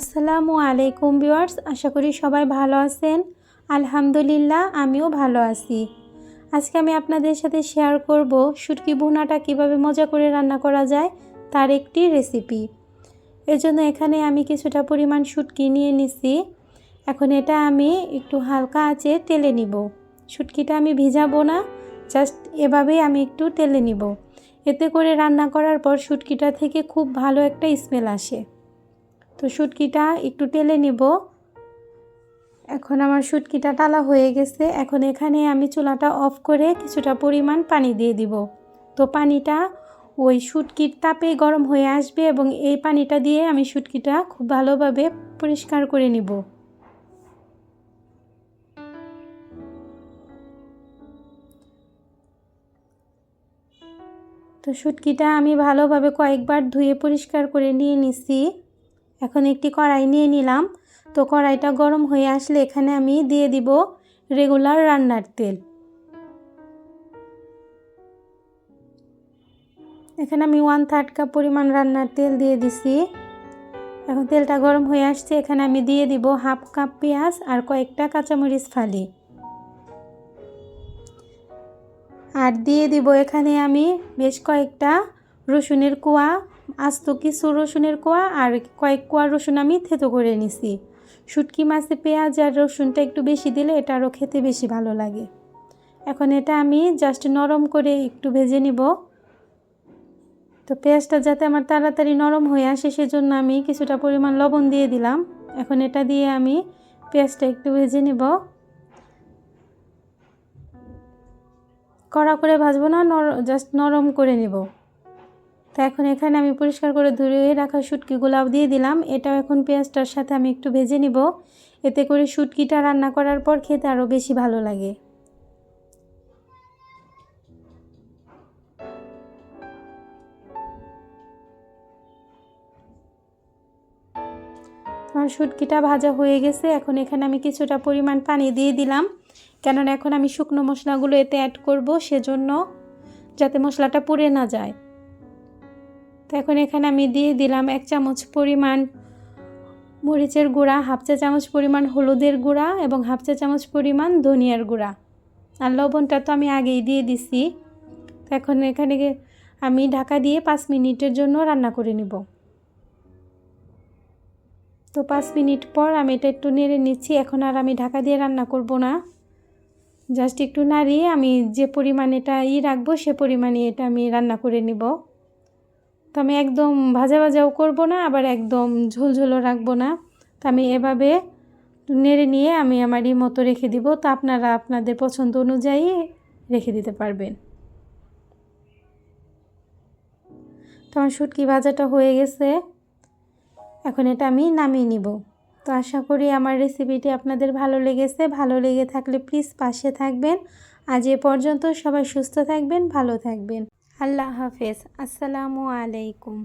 আসসালামু আলাইকুম ভিউয়ার্স, আশা করি সবাই ভালো আছেন। আলহামদুলিল্লাহ, আমিও ভালো আছি। আজকে আমি আপনাদের সাথে শেয়ার করব শুটকি ভুনাটা কীভাবে মজা করে রান্না করা যায়, তার একটি রেসিপি এর জন্য এখানে আমি কিছুটা পরিমাণ শুটকি নিয়ে নিছি। এখন এটা আমি একটু হালকা আঁচে তেলে নিব। শুটকিটা আমি ভিজাবো না জাস্ট এভাবেই আমি একটু তেলে নিব। এতে করে রান্না করার পর শুটকিটা থেকে খুব ভালো একটা স্মেল আসে। তো শুটকিটা একটু টেলে নিব। এখন আমার শুটকিটা টালা হয়ে গেছে। এখন এখানে আমি চুলাটা অফ করে কিছুটা পরিমাণ পানি দিয়ে দিব। তো পানিটা ওই শুটকির তাপে গরম হয়ে আসবে এবং এই পানিটা দিয়ে আমি শুটকিটা খুব ভালোভাবে পরিষ্কার করে নিব। তো শুটকিটা আমি ভালোভাবে কয়েকবার ধুয়ে পরিষ্কার করে নিয়ে নিছি। এখন একটি কড়াই নিয়ে নিলাম। তো কড়াইটা গরম হয়ে আসলে এখানে আমি দিয়ে দিব রেগুলার রান্নার তেল। এখানে আমি ওয়ান থার্ড কাপ পরিমাণ রান্নার তেল দিয়ে দিছি। এখন তেলটা গরম হয়ে আসছে, এখানে আমি দিয়ে দিব হাফ কাপ পেঁয়াজ আর কয়েকটা কাঁচামরিচ ফালি। আর দিয়ে দিব এখানে আমি বেশ কয়েকটা রসুনের কোয়া আস্ত কিছু রসুনের কোয়া আর কয়েক কোয়া রসুন আমি থেতো করে নিছি। শুটকি মাছে পেঁয়াজ আর রসুনটা একটু বেশি দিলে এটা আরও খেতে বেশি ভালো লাগে। এখন এটা আমি জাস্ট নরম করে একটু ভেজে নিব। তো পেঁয়াজটা যাতে আমার তাড়াতাড়ি নরম হয়ে আসে সেজন্য আমি কিছুটা পরিমাণ লবণ দিয়ে দিলাম। এখন এটা দিয়ে আমি পেঁয়াজটা একটু ভেজে নিব। কড়া করে ভাজবো না জাস্ট নরম করে নিব। তো এখন এখানে আমি পরিষ্কার করে ধুয়ে রাখা শুটকিগুলাও দিয়ে দিলাম। এটাও এখন পেঁয়াজটার সাথে আমি একটু ভেজে নিব। এতে করে শুটকিটা রান্না করার পর খেতে আরও বেশি ভালো লাগে। আমার শুটকিটা ভাজা হয়ে গেছে। এখন এখানে আমি কিছুটা পরিমাণ পানি দিয়ে দিলাম। কেননা এখন আমি শুকনো মশলাগুলো এতে অ্যাড করব সেজন্য যাতে মশলাটা পুড়ে না যায়। তো এখন এখানে আমি দিয়ে দিলাম এক চামচ পরিমাণ মরিচের গুঁড়া, হাফ চা চামচ পরিমাণ হলুদের গুঁড়া এবং হাফ চা চামচ পরিমাণ ধনিয়ার গুঁড়া। আর লবণটা তো আমি আগেই দিয়ে দিছি। তো এখন এখানে আমি ঢাকা দিয়ে পাঁচ মিনিটের জন্য রান্না করে নিব। তো পাঁচ মিনিট পর আমি এটা একটু নেড়ে নিচ্ছি। এখন আর আমি ঢাকা দিয়ে রান্না করব না। জাস্ট একটু নাড়িয়ে আমি যে পরিমাণ এটা ই রাখব, সে পরিমাণে এটা আমি রান্না করে নিব। তো আমি একদম ভাজা ভাজাও করব না, আবার একদম ঝোলঝোলও রাখব না। তো আমি এভাবে নেড়ে নিয়ে আমি আমারই মতো রেখে দিব, তো আপনারা আপনাদের পছন্দ অনুযায়ী রেখে দিতে পারবেন। তো আমার শুটকি ভাজাটা হয়ে গেছে। এখন এটা আমি নামিয়ে নিব। তো আশা করি আমার রেসিপিটি আপনাদের ভালো লেগেছে। ভালো লেগে থাকলে প্লিজ পাশে থাকবেন। আজ এ পর্যন্ত সবাই সুস্থ থাকবেন, ভালো থাকবেন। আল্লাহ হাফেজ আসসালামু আলাইকুম